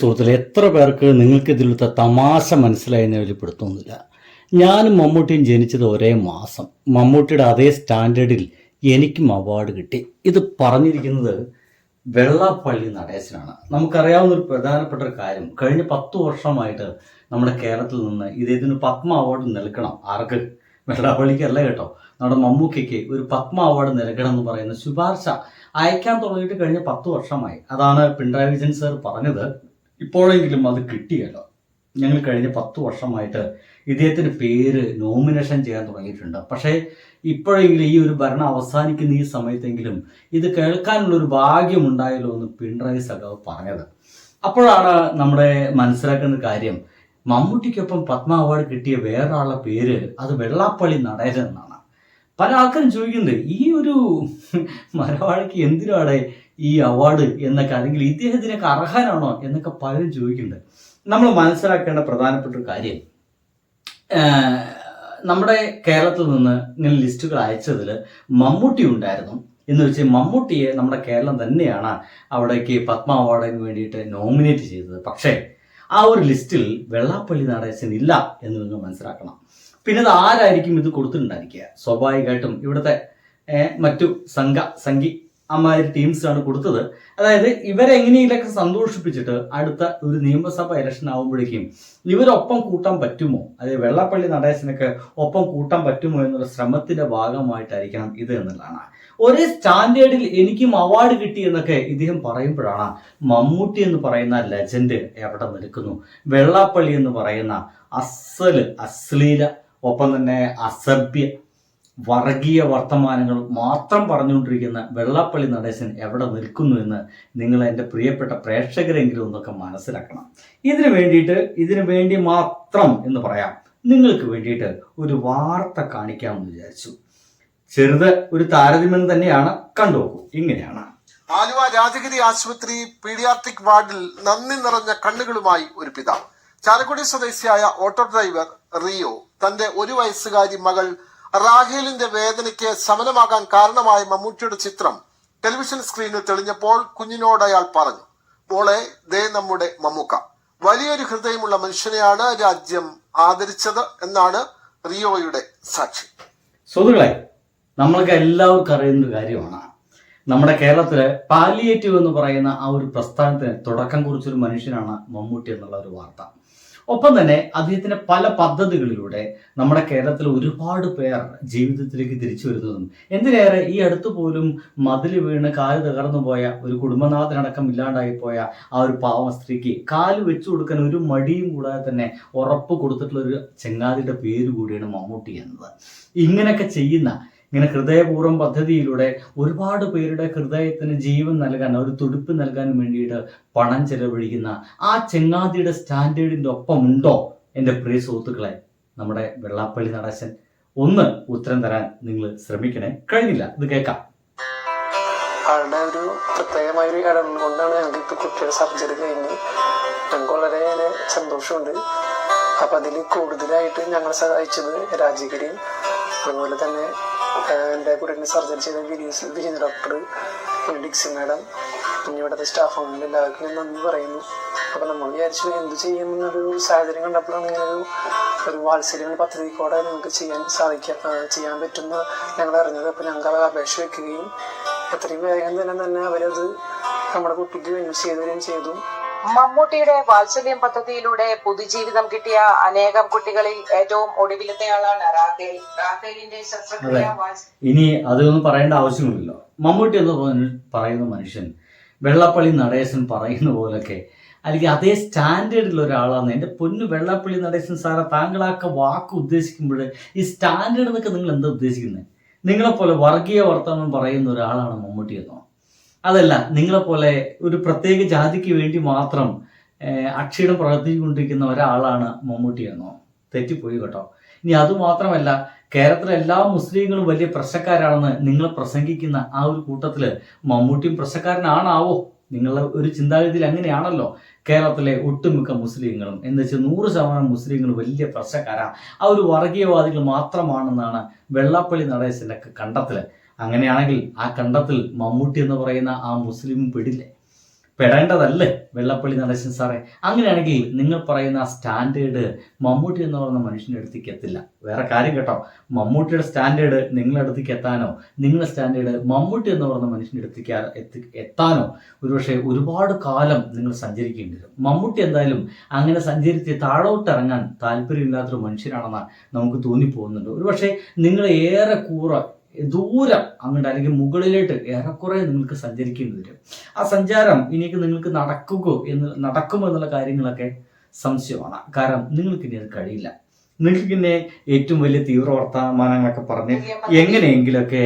സുഹൃത്തുക്കളെ എത്ര പേർക്ക് നിങ്ങൾക്ക് ഇതിലത്തെ തമാശ മനസ്സിലായെന്ന് വെളിപ്പെടുത്തുന്നില്ല ഞാനും മമ്മൂട്ടിയും ജനിച്ചത് ഒരേ മാസം. മമ്മൂട്ടിയുടെ അതേ സ്റ്റാൻഡേർഡിൽ എനിക്കും അവാർഡ് കിട്ടി. ഇത് പറഞ്ഞിരിക്കുന്നത് വെള്ളാപ്പള്ളി നടേശനാണ്. നമുക്കറിയാവുന്ന ഒരു പ്രധാനപ്പെട്ട ഒരു കാര്യം. കഴിഞ്ഞ പത്ത് വർഷമായിട്ട് നമ്മുടെ കേരളത്തിൽ നിന്ന് ഇദ്ദേഹത്തിന് പത്മ അവാർഡ് നൽകണം. ആർക്ക്? വെള്ളാപ്പള്ളിക്കല്ല കേട്ടോ. നമ്മുടെ മമ്മൂക്കയ്ക്ക് ഒരു പത്മ അവാർഡ് നൽകണം എന്ന് പറയുന്ന ശുപാർശ അയക്കാൻ തുടങ്ങിയിട്ട് കഴിഞ്ഞ പത്ത് വർഷമായി. അതാണ് പിണറായി വിജയൻ സാർ പറഞ്ഞത്. ഇപ്പോഴെങ്കിലും അത് കിട്ടിയല്ലോ. ഞങ്ങൾ കഴിഞ്ഞ പത്ത് വർഷമായിട്ട് ഇദ്ദേഹത്തിന് പേര് നോമിനേഷൻ ചെയ്യാൻ തുടങ്ങിയിട്ടുണ്ട്. പക്ഷേ ഇപ്പോഴെങ്കിലും ഈ ഒരു ഭരണം അവസാനിക്കുന്ന ഈ സമയത്തെങ്കിലും ഇത് കേൾക്കാനുള്ള ഒരു ഭാഗ്യം ഉണ്ടായല്ലോ എന്ന് പിണറായി സഖാവ് പറഞ്ഞത്. അപ്പോഴാണ് നമ്മുടെ മനസ്സിലാക്കുന്ന കാര്യം. മമ്മൂട്ടിക്കൊപ്പം പത്മ അവാർഡ് കിട്ടിയ വേറൊരാളുടെ പേര് അത് വെള്ളാപ്പള്ളി നടേജൻ എന്നാണ്. പല ആൾക്കാരും ചോദിക്കുന്നത് ഈ ഒരു മലവാളിക്ക് എന്തിനാണ് ഈ അവാർഡ് എന്നൊക്കെ അല്ലെങ്കിൽ ഇദ്ദേഹത്തിനൊക്കെ അർഹനാണോ എന്നൊക്കെ പലരും ചോദിക്കുന്നുണ്ട്. നമ്മൾ മനസ്സിലാക്കേണ്ട പ്രധാനപ്പെട്ട ഒരു കാര്യം നമ്മുടെ കേരളത്തിൽ നിന്ന് ഇങ്ങനെ ലിസ്റ്റുകൾ അയച്ചതിൽ മമ്മൂട്ടി ഉണ്ടായിരുന്നു. എന്ന് വെച്ച് മമ്മൂട്ടിയെ നമ്മുടെ കേരളം തന്നെയാണ് അവിടേക്ക് പത്മ അവാർഡിന് വേണ്ടിയിട്ട് നോമിനേറ്റ് ചെയ്തത്. പക്ഷേ ആ ഒരു ലിസ്റ്റിൽ വെള്ളാപ്പള്ളി നടേശൻ ഇല്ല എന്ന് നിങ്ങൾ മനസ്സിലാക്കണം. പിന്നെ അത് ആരായിരിക്കും ഇത് കൊടുത്തിട്ടുണ്ടായിരിക്കുക? സ്വാഭാവികമായിട്ടും ഇവിടുത്തെ മറ്റു സംഘ സംഘി അമ്മാതിരി ടീംസാണ് കൊടുത്തത്. അതായത് ഇവരെ എങ്ങനെയെങ്കിലൊക്കെ സന്തോഷിപ്പിച്ചിട്ട് അടുത്ത ഒരു നിയമസഭ ഇലക്ഷൻ ആകുമ്പോഴേക്കും ഇവരൊപ്പം കൂട്ടാൻ പറ്റുമോ? അതായത് വെള്ളപ്പള്ളി നടേശനൊക്കെ ഒപ്പം കൂട്ടാൻ പറ്റുമോ എന്നുള്ള ശ്രമത്തിന്റെ ഭാഗമായിട്ടായിരിക്കണം ഇത് എന്നുള്ളതാണ്. ഒരേ സ്റ്റാൻഡേർഡിൽ എനിക്കും അവാർഡ് കിട്ടി എന്നൊക്കെ ഇദ്ദേഹം പറയുമ്പോഴാണ് മമ്മൂട്ടി എന്ന് പറയുന്ന ലെജൻഡ് എവിടെ നിൽക്കുന്നു. വെള്ളാപ്പള്ളി എന്ന് പറയുന്ന അസൽ അശ്ലീല ഒപ്പം തന്നെ അസഭ്യ വർഗീയ വർത്തമാനങ്ങൾ മാത്രം പറഞ്ഞുകൊണ്ടിരിക്കുന്ന വെള്ളാപ്പള്ളി നടേശൻ എവിടെ നിൽക്കുന്നു എന്ന് നിങ്ങൾ എന്റെ പ്രിയപ്പെട്ട പ്രേക്ഷകരെങ്കിലും ഒന്നൊക്കെ മനസ്സിലാക്കണം. ഇതിനു വേണ്ടിയിട്ട് ഇതിനു വേണ്ടി മാത്രം എന്ന് പറയാം. നിങ്ങൾക്ക് വേണ്ടിയിട്ട് ഒരു വാർത്ത കാണിക്കാമെന്ന് വിചാരിച്ചു. ചെറുത് ഒരു താരതമ്യം തന്നെയാണ്. കണ്ടുപോകും ഇങ്ങനെയാണ്. ആലുവ രാജഗിരി ആശുപത്രി പീഡിയാട്രിക് വാർഡിൽ നന്ദി നിറഞ്ഞ കണ്ണുകളുമായി ഒരു പിതാവ്. ചാലക്കുടി സ്വദേശിയായ ഓട്ടോ ഡ്രൈവർ റിയോ തന്റെ ഒരു വയസ്സുകാരി മകൾ റാഹേലിന്റെ വേദനയ്ക്ക് സമനമാകാൻ കാരണമായ മമ്മൂട്ടിയുടെ ചിത്രം ടെലിവിഷൻ സ്ക്രീനിൽ തെളിഞ്ഞപ്പോൾ കുഞ്ഞിനോട് അയാൾ പറഞ്ഞു മോളെ ദേ നമ്മുടെ മമ്മൂക്ക. വലിയൊരു ഹൃദയമുള്ള മനുഷ്യനെയാണ് രാജ്യം ആദരിച്ചത് എന്നാണ് റിയോയുടെ സാക്ഷി. സുഹൃത്തുക്കളെ നമ്മൾക്ക് എല്ലാവർക്കും അറിയുന്ന കാര്യമാണ്. നമ്മുടെ കേരളത്തിലെ പാലിയേറ്റീവ് എന്ന് പറയുന്ന ആ ഒരു പ്രസ്ഥാനത്തിന് തുടക്കം കുറിച്ചൊരു മനുഷ്യനാണ് മമ്മൂട്ടി എന്നുള്ള ഒരു വാർത്ത. ഒപ്പം തന്നെ അദ്ദേഹത്തിന്റെ പല പദ്ധതികളിലൂടെ നമ്മുടെ കേരളത്തിൽ ഒരുപാട് പേർ ജീവിതത്തിലേക്ക് തിരിച്ചു വരുന്നതും എന്തിനേറെ ഈ അടുത്ത് പോലും മതിൽ വീണ് കാൽ തകർന്നു പോയ ഒരു കുടുംബനാഥനടക്കം ഇല്ലാണ്ടായി പോയ ആ ഒരു പാവ സ്ത്രീക്ക് കാൽ വെച്ചു കൊടുക്കാൻ ഒരു മടിയും കൂടാതെ തന്നെ ഉറപ്പ് കൊടുത്തിട്ടുള്ള ഒരു ചെങ്ങാതിയുടെ പേര് കൂടിയാണ് മമ്മൂട്ടി എന്നത്. ഇങ്ങനെയൊക്കെ ചെയ്യുന്ന ഇങ്ങനെ ഹൃദയപൂർവം പദ്ധതിയിലൂടെ ഒരുപാട് പേരുടെ ഹൃദയത്തിന് ജീവൻ നൽകാൻ ഒരു തുടിപ്പ് നൽകാൻ വേണ്ടിയിട്ട് പണം ചെലവഴിക്കുന്ന ആ ചെങ്ങാതിയുടെ സ്റ്റാൻഡേർഡിന്റെ ഒപ്പം ഉണ്ടോ എന്റെ പ്രിയ സുഹൃത്തുക്കളെ നമ്മുടെ വെള്ളാപ്പള്ളി നടേശൻ. ഒന്ന് ഉത്തരം തരാൻ നിങ്ങൾ ശ്രമിക്കണേ. കഴിഞ്ഞില്ല ഇത് കേൾക്കാം. ആളുടെ ഒരു പ്രത്യേകമായ ഒരു ഇടം കൊണ്ടാണ് ഞങ്ങൾക്ക് ഇപ്പോൾ കുട്ടിയുടെ സർജറി കഴിഞ്ഞ്. ഞങ്ങൾക്ക് സന്തോഷമുണ്ട്. അപ്പം അതിൽ കൂടുതലായിട്ട് ഞങ്ങളെ സഹായിച്ചത് രാജഗിരിയും അതുപോലെ തന്നെ എന്റെ എന്റെ കുട്ടീനെ സർജറി ചെയ്ത വിനീസ് വിജയ ഡോക്ടർ ഡിക്സി മാഡം. പിന്നെ ഇവിടുത്തെ സ്റ്റാഫ് അംഗങ്ങൾ എല്ലാവർക്കും ഞാൻ നന്ദി പറയുന്നു. അപ്പം നമ്മൾ വിചാരിച്ചു എന്ത് ചെയ്യുമെന്നൊരു സാഹചര്യം കണ്ടപ്പോഴാണ് ഇങ്ങനെ ഒരു ഒരു വാത്സല്യങ്ങൾ പദ്ധതിക്കൂടെ നമുക്ക് ചെയ്യാൻ സാധിക്കുക ചെയ്യാൻ പറ്റുന്ന ഞങ്ങൾ അറിഞ്ഞത്. അപ്പം ഞങ്ങൾക്ക് അത് അപേക്ഷ വെക്കുകയും എത്രയും വേഗം തന്നെ തന്നെ അവരത് നമ്മുടെ കുട്ടിക്ക് വേണ്ടി ചെയ്തുവരികയും ചെയ്തു. മമ്മൂട്ടിയുടെ വാത്സല്യം പദ്ധതിയിലൂടെ പുതുജീവിതം കിട്ടിയ അനേകം കുട്ടികളിൽ ഏറ്റവും ഒടുവിലത്തെയാളാണ് റാഖേൽ റാഖേലിന്റെ ശസ്ത്രക്രിയ ഇനി അതൊന്നും പറയേണ്ട ആവശ്യമില്ലല്ലോ. മമ്മൂട്ടി എന്ന് പറഞ്ഞ- പറയുന്ന മനുഷ്യൻ വെള്ളപ്പള്ളി നടേശൻ പറയുന്ന പോലൊക്കെ അല്ലെങ്കിൽ അതേ സ്റ്റാൻഡേർഡിൽ ഒരാളാണ്. എന്റെ പൊന്നു വെള്ളപ്പള്ളി നടേശൻ സാറെ താങ്കളൊക്കെ വാക്ക് ഉദ്ദേശിക്കുമ്പോൾ ഈ സ്റ്റാൻഡേർഡ് എന്നൊക്കെ നിങ്ങൾ എന്താ ഉദ്ദേശിക്കുന്നത്? നിങ്ങളെപ്പോലെ വർഗീയ വർത്തമാനം പറയുന്ന ഒരാളാണ് മമ്മൂട്ടി എന്നോ? അതല്ല നിങ്ങളെപ്പോലെ ഒരു പ്രത്യേക ജാതിക്ക് വേണ്ടി മാത്രം അക്ഷീണം പ്രവർത്തിച്ചുകൊണ്ടിരിക്കുന്ന ഒരാളാണ് മമ്മൂട്ടി എന്നോ? തെറ്റിപ്പോയി കേട്ടോ. ഇനി അതുമാത്രമല്ല കേരളത്തിലെ എല്ലാ മുസ്ലിങ്ങളും വലിയ പ്രശ്നക്കാരാണെന്ന് നിങ്ങൾ പ്രസംഗിക്കുന്ന ആ ഒരു കൂട്ടത്തിൽ മമ്മൂട്ടിയും പ്രശ്നക്കാരനാണാവോ? നിങ്ങളുടെ ഒരു ചിന്താഗതിയിൽ അങ്ങനെയാണല്ലോ കേരളത്തിലെ ഒട്ടുമിക്ക മുസ്ലിങ്ങളും. എന്ന് വെച്ചാൽ നൂറ് ശതമാനം മുസ്ലിങ്ങൾ വലിയ പ്രശ്നക്കാരാണ് ആ ഒരു വർഗീയവാദികൾ മാത്രമാണെന്നാണ് വെള്ളാപ്പള്ളി നടേശന്റെ ഒക്കെ കണ്ടെത്തൽ. അങ്ങനെയാണെങ്കിൽ ആ കണ്ടത്തിൽ മമ്മൂട്ടി എന്ന് പറയുന്ന ആ മുസ്ലിം പെടില്ലേ പെടേണ്ടതല്ലേ വെള്ളപ്പള്ളി നടേശൻ സാറേ? അങ്ങനെയാണെങ്കിൽ നിങ്ങൾ പറയുന്ന സ്റ്റാൻഡേർഡ് മമ്മൂട്ടി എന്ന് പറയുന്ന മനുഷ്യന്റെ അടുത്തേക്ക് എത്തില്ല. വേറെ കാര്യം കേട്ടോ. മമ്മൂട്ടിയുടെ സ്റ്റാൻഡേർഡ് നിങ്ങളുടെ അടുത്തേക്ക് എത്താനോ നിങ്ങളുടെ സ്റ്റാൻഡേർഡ് മമ്മൂട്ടി എന്ന് പറയുന്ന മനുഷ്യന്റെ അടുത്തേക്ക് എത്തി എത്താനോ ഒരുപക്ഷെ ഒരുപാട് കാലം നിങ്ങൾ സഞ്ചരിക്കേണ്ടി വരും. മമ്മൂട്ടി എന്തായാലും അങ്ങനെ സഞ്ചരിച്ച് താഴോട്ട് ഇറങ്ങാൻ താല്പര്യമില്ലാത്തൊരു മനുഷ്യനാണെന്ന് നമുക്ക് തോന്നിപ്പോകുന്നുണ്ട്. ഒരുപക്ഷെ നിങ്ങളെ ഏറെ കൂറ ദൂരം അങ്ങോട്ട് അല്ലെങ്കിൽ മുകളിലോട്ട് ഏറെക്കുറെ നിങ്ങൾക്ക് സഞ്ചരിക്കേണ്ടി വരും. ആ സഞ്ചാരം ഇനിക്ക് നിങ്ങൾക്ക് നടക്കുകയോ എന്ന് നടക്കുമോ എന്നുള്ള കാര്യങ്ങളൊക്കെ സംശയമാണ്. കാരണം നിങ്ങൾക്ക് ഇനി അത് കഴിയില്ല. നിങ്ങൾക്ക് പിന്നെ ഏറ്റവും വലിയ തീവ്ര വർത്തമാനങ്ങളൊക്കെ പറഞ്ഞ് എങ്ങനെയെങ്കിലൊക്കെ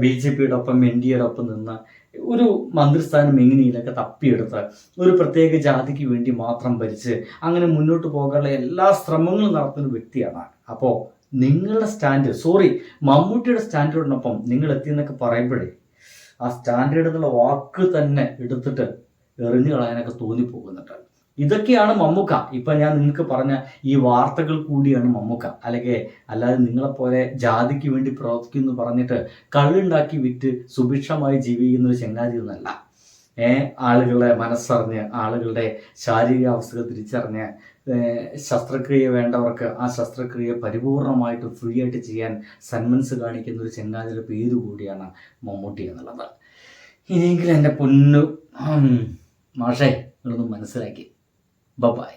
ബി ജെ പിയുടെ ഒപ്പം എൻ ഡി എയുടെ ഒപ്പം നിന്ന് ഒരു മന്ത്രിസ്ഥാനം എങ്ങനെയെങ്കിലൊക്കെ തപ്പിയെടുത്ത് ഒരു പ്രത്യേക ജാതിക്ക് വേണ്ടി മാത്രം ഭരിച്ച് അങ്ങനെ മുന്നോട്ട് പോകാനുള്ള എല്ലാ ശ്രമങ്ങളും നടത്തുന്ന വ്യക്തിയാണ്. അപ്പോൾ നിങ്ങളുടെ സ്റ്റാൻഡേർഡ് സോറി മമ്മൂട്ടിയുടെ സ്റ്റാൻഡേർഡിനൊപ്പം നിങ്ങൾ എത്തിയെന്നൊക്കെ പറയുമ്പോഴേ ആ സ്റ്റാൻഡേർഡ് എന്നുള്ള വാക്ക് തന്നെ എടുത്തിട്ട് എറിഞ്ഞു കളയാനൊക്കെ തോന്നിപ്പോകുന്നുണ്ട്. ഇതൊക്കെയാണ് മമ്മൂക്ക. ഇപ്പൊ ഞാൻ നിങ്ങൾക്ക് പറഞ്ഞ ഈ വാർത്തകൾ കൂടിയാണ് മമ്മൂക്ക. അല്ലെങ്കിൽ അല്ലാതെ നിങ്ങളെപ്പോലെ ജാതിക്ക് വേണ്ടി പ്രവർത്തിക്കുന്നു പറഞ്ഞിട്ട് കള്ളുണ്ടാക്കി വിറ്റ് സുഭിക്ഷമായി ജീവിക്കുന്ന ഒരു ചങ്ങാതി ഒന്നല്ല. ഏ ആളുകളുടെ മനസ്സറിഞ്ഞ് ആളുകളുടെ ശാരീരിക അവസ്ഥകൾ തിരിച്ചറിഞ്ഞ് ശസ്ത്രക്രിയ വേണ്ടവർക്ക് ആ ശസ്ത്രക്രിയ പരിപൂർണമായിട്ട് ഫ്രീ ആയിട്ട് ചെയ്യാൻ സന്മൻസ് കാണിക്കുന്ന ഒരു ചെങ്ങാതിയുടെ പേര് കൂടിയാണ് മമ്മൂട്ടി എന്നുള്ളത്. ഇനിയെങ്കിലും എന്റെ പൊന്നു മാഷേ നിങ്ങളൊന്ന് മനസ്സിലാക്കി. ബബായ്